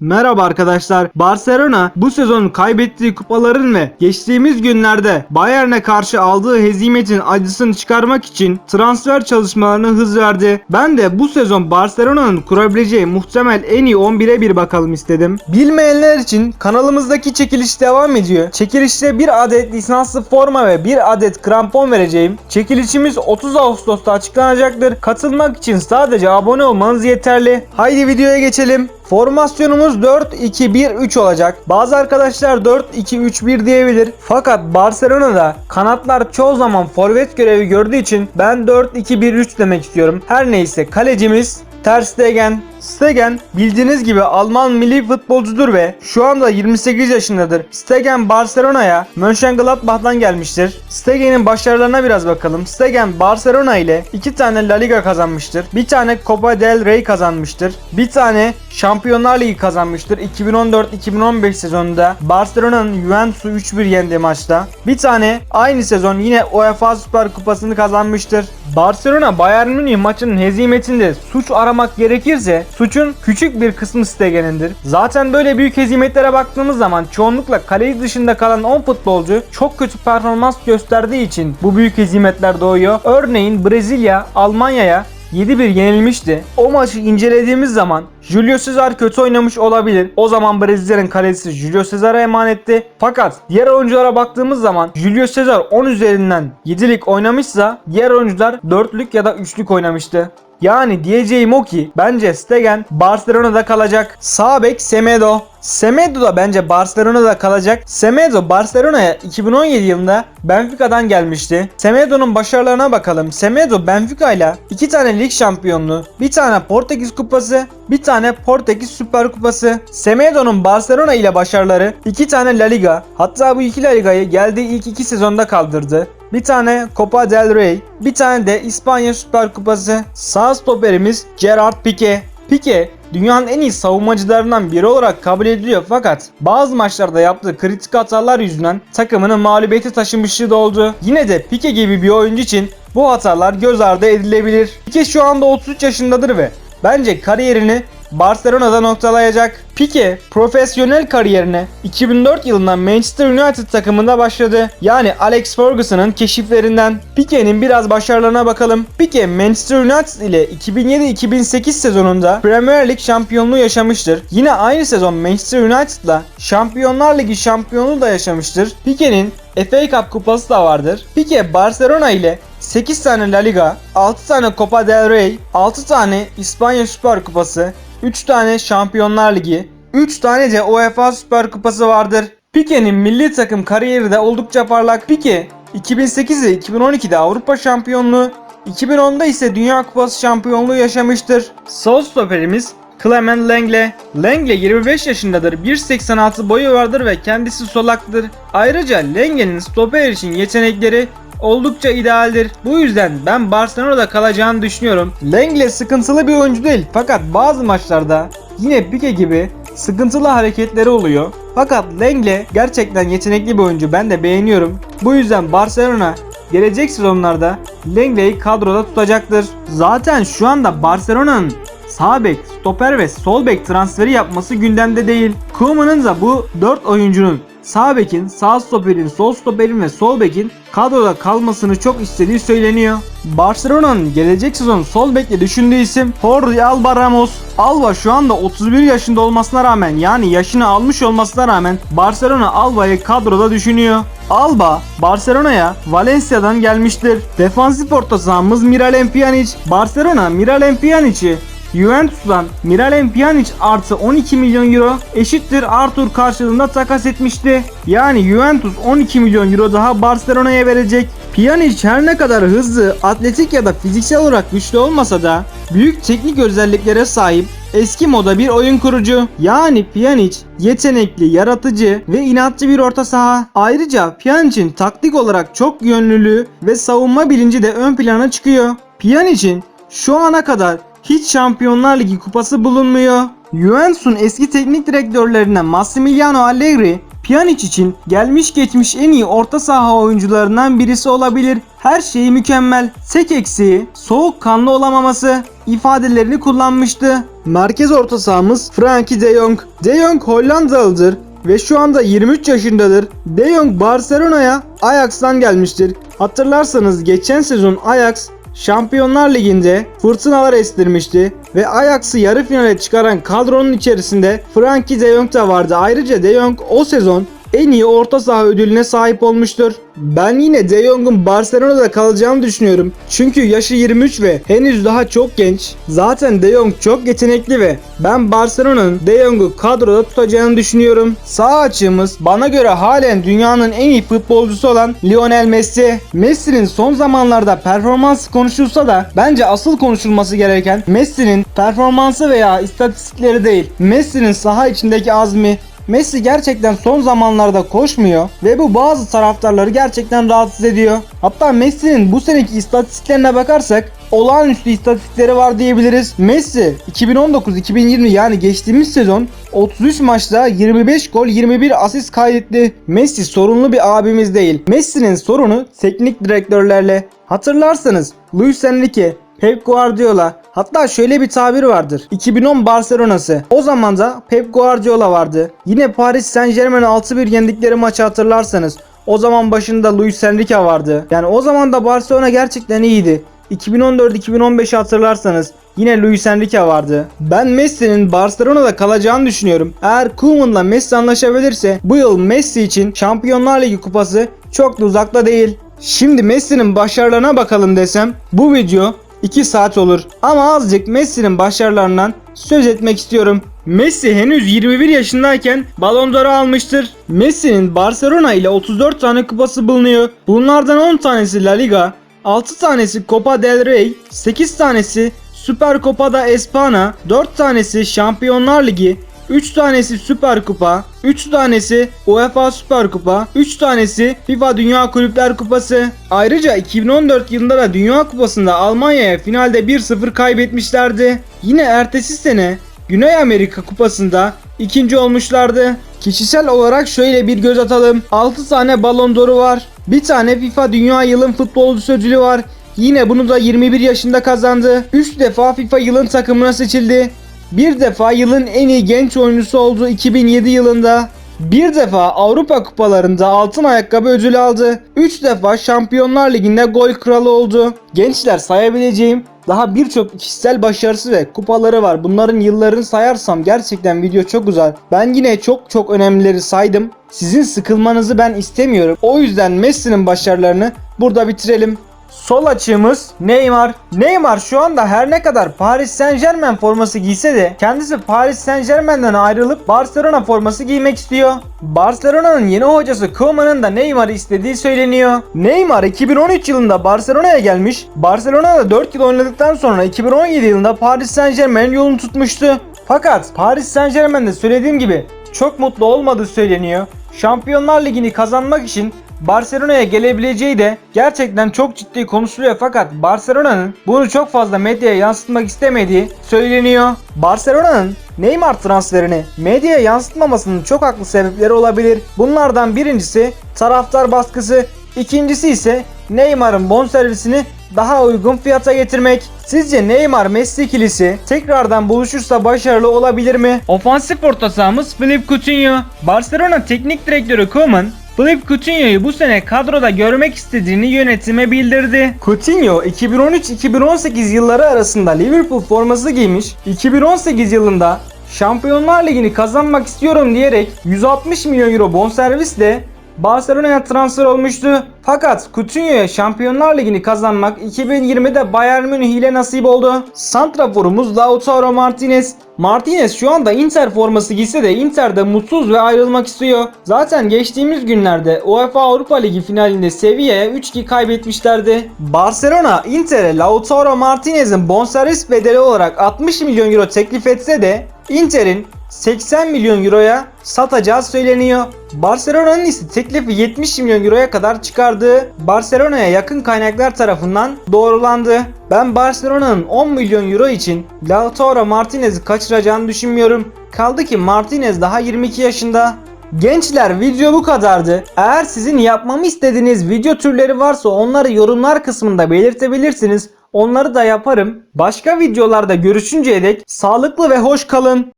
Merhaba arkadaşlar. Barcelona bu sezon kaybettiği kupaların ve geçtiğimiz günlerde Bayern'e karşı aldığı hezimetin acısını çıkarmak için transfer çalışmalarına hız verdi. Ben de bu sezon Barcelona'nın kurabileceği muhtemel en iyi 11'e bir bakalım istedim. Bilmeyenler için kanalımızdaki çekiliş devam ediyor. Çekilişte bir adet lisanslı forma ve bir adet krampon vereceğim. Çekilişimiz 30 Ağustos'ta açıklanacaktır. Katılmak için sadece abone olmanız yeterli. Haydi videoya geçelim. Formasyonumuz 4-2-1-3 olacak. Bazı arkadaşlar 4-2-3-1 diyebilir. Fakat Barcelona'da kanatlar çoğu zaman forvet görevi gördüğü için ben 4-2-1-3 demek istiyorum. Her neyse kalecimiz Ter Stegen. Stegen bildiğiniz gibi Alman milli futbolcudur ve şu anda 28 yaşındadır. Stegen Barcelona'ya Mönchengladbach'tan gelmiştir. Stegen'in başarılarına biraz bakalım. Stegen Barcelona ile 2 tane La Liga kazanmıştır. Bir tane Copa del Rey kazanmıştır. Bir tane Şampiyonlar Ligi kazanmıştır. 2014-2015 sezonunda Barcelona'nın Juventus'u 3-1 yendiği maçta. Bir tane aynı sezon yine UEFA Süper Kupası'nı kazanmıştır. Barcelona Bayern Münih maçının hezimetinde suç aramak gerekirse suçun küçük bir kısmı Stegen'indir. Zaten böyle büyük hezimetlere baktığımız zaman çoğunlukla kaleci dışında kalan 10 futbolcu çok kötü performans gösterdiği için bu büyük hezimetler doğuyor. Örneğin Brezilya Almanya'ya 7-1 yenilmişti. O maçı incelediğimiz zaman Julio Cesar kötü oynamış olabilir. O zaman Brezilya'nın kalecisi Julio Cesar'a emanetti. Fakat diğer oyunculara baktığımız zaman Julio Cesar 10 üzerinden 7'lik oynamışsa diğer oyuncular 4'lük ya da 3'lük oynamıştı. Yani diyeceğim o ki bence Stegen Barcelona'da kalacak. Sağ bek Semedo. Semedo da bence Barcelona'da kalacak. Semedo Barcelona'ya 2017 yılında Benfica'dan gelmişti. Semedo'nun başarılarına bakalım. Semedo Benfica ile 2 tane lig şampiyonluğu, bir tane Portekiz kupası, bir tane Portekiz Süper Kupası. Semedo'nun Barcelona ile başarıları 2 tane La Liga. Hatta bu iki La Liga'yı geldiği ilk iki sezonda kaldırdı. Bir tane Copa del Rey, bir tane de İspanya Süper Kupası. Sağ stoperimiz Gerard Pique. Pique dünyanın en iyi savunmacılarından biri olarak kabul ediliyor fakat bazı maçlarda yaptığı kritik hatalar yüzünden takımını mağlubiyete taşımışlığı da oldu. Yine de Pique gibi bir oyuncu için bu hatalar göz ardı edilebilir. Pique şu anda 33 yaşındadır ve bence kariyerini Barcelona'da noktalayacak. Pique profesyonel kariyerine 2004 yılında Manchester United takımında başladı. Yani Alex Ferguson'ın keşiflerinden. Pique'nin biraz başarılarına bakalım. Pique Manchester United ile 2007-2008 sezonunda Premier Lig şampiyonluğu yaşamıştır. Yine aynı sezon Manchester United'la Şampiyonlar Ligi şampiyonluğu da yaşamıştır. Pique'nin FA Cup kupası da vardır. Pique Barcelona ile 8 tane La Liga, 6 tane Copa del Rey, 6 tane İspanya Süper Kupası, 3 tane Şampiyonlar Ligi, 3 tane de UEFA Süper Kupası vardır. Pique'nin milli takım kariyeri de oldukça parlak. Pique 2008 ve 2012'de Avrupa şampiyonluğu, 2010'da ise Dünya Kupası şampiyonluğu yaşamıştır. Sol stoperimiz Clement Langley. Langley 25 yaşındadır. 1.86 boyu vardır ve kendisi solaktır. Ayrıca Langley'nin stoper için yetenekleri oldukça idealdir. Bu yüzden ben Barcelona'da kalacağını düşünüyorum. Langley sıkıntılı bir oyuncu değil fakat bazı maçlarda yine Pique gibi sıkıntılı hareketleri oluyor. Fakat Langley gerçekten yetenekli bir oyuncu. Ben de beğeniyorum. Bu yüzden Barcelona gelecek sezonlarda Langley'i kadroda tutacaktır. Zaten şu anda Barcelona'nın sağ bek, stoper ve sol bek transferi yapması gündemde değil. Koeman'ın da bu 4 oyuncunun sağ bekin, sağ stoperin, sol stoperin ve sol bekin kadroda kalmasını çok istediği söyleniyor. Barcelona'nın gelecek sezon sol bekle düşündüğü isim Jordi Alba Ramos. Alba şu anda 31 yaşında olmasına rağmen yani yaşını almış olmasına rağmen Barcelona Alba'yı kadroda düşünüyor. Alba Barcelona'ya Valencia'dan gelmiştir. Defansif orta sahamız Miralem Pjanic. Barcelona Miralem Pjanic'i Juventus'tan Miralem Pjanic artı 12 milyon euro eşittir Arthur karşılığında takas etmişti. Yani Juventus 12 milyon euro daha Barcelona'ya verecek. Pjanic her ne kadar hızlı, atletik ya da fiziksel olarak güçlü olmasa da büyük teknik özelliklere sahip eski moda bir oyun kurucu. Yani Pjanic yetenekli, yaratıcı ve inatçı bir orta saha. Ayrıca Pjanic'in taktik olarak çok yönlülüğü ve savunma bilinci de ön plana çıkıyor. Pjanic'in şu ana kadar hiç Şampiyonlar Ligi kupası bulunmuyor. Juventus'un eski teknik direktörlerinden Massimiliano Allegri, Pjanic için gelmiş geçmiş en iyi orta saha oyuncularından birisi olabilir. Her şeyi mükemmel. Tek eksiği soğukkanlı olamaması ifadelerini kullanmıştı. Merkez orta sahamız Frankie de Jong. De Jong Hollandalıdır ve şu anda 23 yaşındadır. De Jong Barcelona'ya Ajax'tan gelmiştir. Hatırlarsanız geçen sezon Ajax Şampiyonlar Ligi'nde fırtınalar estirmişti ve Ajax'ı yarı finale çıkaran kadronun içerisinde Frankie de Jong da vardı. Ayrıca de Jong o sezon en iyi orta saha ödülüne sahip olmuştur. Ben yine De Jong'un Barcelona'da kalacağını düşünüyorum. Çünkü yaşı 23 ve henüz daha çok genç. Zaten De Jong çok yetenekli ve ben Barcelona'nın De Jong'u kadroda tutacağını düşünüyorum. Sağ açığımız bana göre halen dünyanın en iyi futbolcusu olan Lionel Messi. Messi'nin son zamanlarda performansı konuşulsa da bence asıl konuşulması gereken Messi'nin performansı veya istatistikleri değil. Messi'nin saha içindeki azmi, Messi gerçekten son zamanlarda koşmuyor ve bu bazı taraftarları gerçekten rahatsız ediyor. Hatta Messi'nin bu seneki istatistiklerine bakarsak olağanüstü istatistikleri var diyebiliriz. Messi 2019-2020 yani geçtiğimiz sezon 33 maçta 25 gol 21 asist kaydetti. Messi sorunlu bir abimiz değil. Messi'nin sorunu teknik direktörlerle. Hatırlarsanız Luis Enrique, Pep Guardiola hatta şöyle bir tabir vardır. 2010 Barcelona'sı. O zaman da Pep Guardiola vardı. Yine Paris Saint Germain'i 6-1 yendikleri maçı hatırlarsanız. O zaman başında Luis Enrique vardı. Yani o zaman da Barcelona gerçekten iyiydi. 2014-2015'i hatırlarsanız yine Luis Enrique vardı. Ben Messi'nin Barcelona'da kalacağını düşünüyorum. Eğer Koeman'la Messi anlaşabilirse bu yıl Messi için Şampiyonlar Ligi kupası çok da uzakta değil. Şimdi Messi'nin başarılarına bakalım desem bu video 2 saat olur. Ama azıcık Messi'nin başarılarından söz etmek istiyorum. Messi henüz 21 yaşındayken Ballon d'Or'u almıştır. Messi'nin Barcelona ile 34 tane kupası bulunuyor. Bunlardan 10 tanesi La Liga, 6 tanesi Copa del Rey, 8 tanesi Süper Copa'da Espana, 4 tanesi Şampiyonlar Ligi, 3 tanesi Süper Kupa, 3 tanesi UEFA Süper Kupa, 3 tanesi FIFA Dünya Kulüpler Kupası. Ayrıca 2014 yılında da Dünya Kupası'nda Almanya'ya finalde 1-0 kaybetmişlerdi. Yine ertesi sene Güney Amerika Kupası'nda ikinci olmuşlardı. Kişisel olarak şöyle bir göz atalım. 6 tane Ballon d'Or'u var. Bir tane FIFA Dünya Yılın Futbolcusu ödülü var. Yine bunu da 21 yaşında kazandı. 3 defa FIFA yılın takımına seçildi. Bir defa yılın en iyi genç oyuncusu oldu 2007 yılında. Bir defa Avrupa kupalarında altın ayakkabı ödülü aldı. 3 defa Şampiyonlar Ligi'nde gol kralı oldu. Gençler sayabileceğim daha birçok kişisel başarısı ve kupaları var. Bunların yıllarını sayarsam gerçekten video çok uzar. Ben yine çok çok önemlileri saydım. Sizin sıkılmanızı ben istemiyorum. O yüzden Messi'nin başarılarını burada bitirelim. Sol açığımız Neymar. Neymar şu anda her ne kadar Paris Saint Germain forması giyse de kendisi Paris Saint Germain'den ayrılıp Barcelona forması giymek istiyor. Barcelona'nın yeni hocası Koeman'ın da Neymar'ı istediği söyleniyor. Neymar 2013 yılında Barcelona'ya gelmiş. Barcelona'da 4 yıl oynadıktan sonra 2017 yılında Paris Saint Germain yolunu tutmuştu. Fakat Paris Saint Germain'de söylediğim gibi çok mutlu olmadığı söyleniyor. Şampiyonlar Ligi'ni kazanmak için Barcelona'ya gelebileceği de gerçekten çok ciddi konuşuluyor fakat Barcelona'nın bunu çok fazla medyaya yansıtmak istemediği söyleniyor. Barcelona'nın Neymar transferini medyaya yansıtmamasının çok haklı sebepleri olabilir. Bunlardan birincisi taraftar baskısı, ikincisi ise Neymar'ın bonservisini daha uygun fiyata getirmek. Sizce Neymar Messi ikilisi tekrardan buluşursa başarılı olabilir mi? Ofansif orta sahamız Philip Coutinho. Barcelona teknik direktörü Koeman Philip Coutinho'yu bu sene kadroda görmek istediğini yönetime bildirdi. Coutinho 2013-2018 yılları arasında Liverpool forması giymiş. 2018 yılında Şampiyonlar Ligi'ni kazanmak istiyorum diyerek 160 milyon euro bonservisle Barcelona'ya transfer olmuştu. Fakat Coutinho'ya Şampiyonlar Ligi'ni kazanmak 2020'de Bayern Münih ile nasip oldu. Santraforumuz Lautaro Martinez. Martinez şu anda Inter forması giyse de Inter'de mutsuz ve ayrılmak istiyor. Zaten geçtiğimiz günlerde UEFA Avrupa Ligi finalinde Sevilla'ya 3-2 kaybetmişlerdi. Barcelona Inter'e Lautaro Martinez'in bonservis bedeli olarak 60 milyon euro teklif etse de Inter'in 80 milyon euroya satacağı söyleniyor. Barcelona'nın ise teklifi 70 milyon euroya kadar çıkardığı Barcelona'ya yakın kaynaklar tarafından doğrulandı. Ben Barcelona'nın 10 milyon euro için Lautaro Martinez'i kaçıracağını düşünmüyorum. Kaldı ki Martinez daha 22 yaşında. Gençler video bu kadardı. Eğer sizin yapmamı istediğiniz video türleri varsa onları yorumlar kısmında belirtebilirsiniz. onları da yaparım. Başka videolarda görüşünceye dek sağlıklı ve hoş kalın.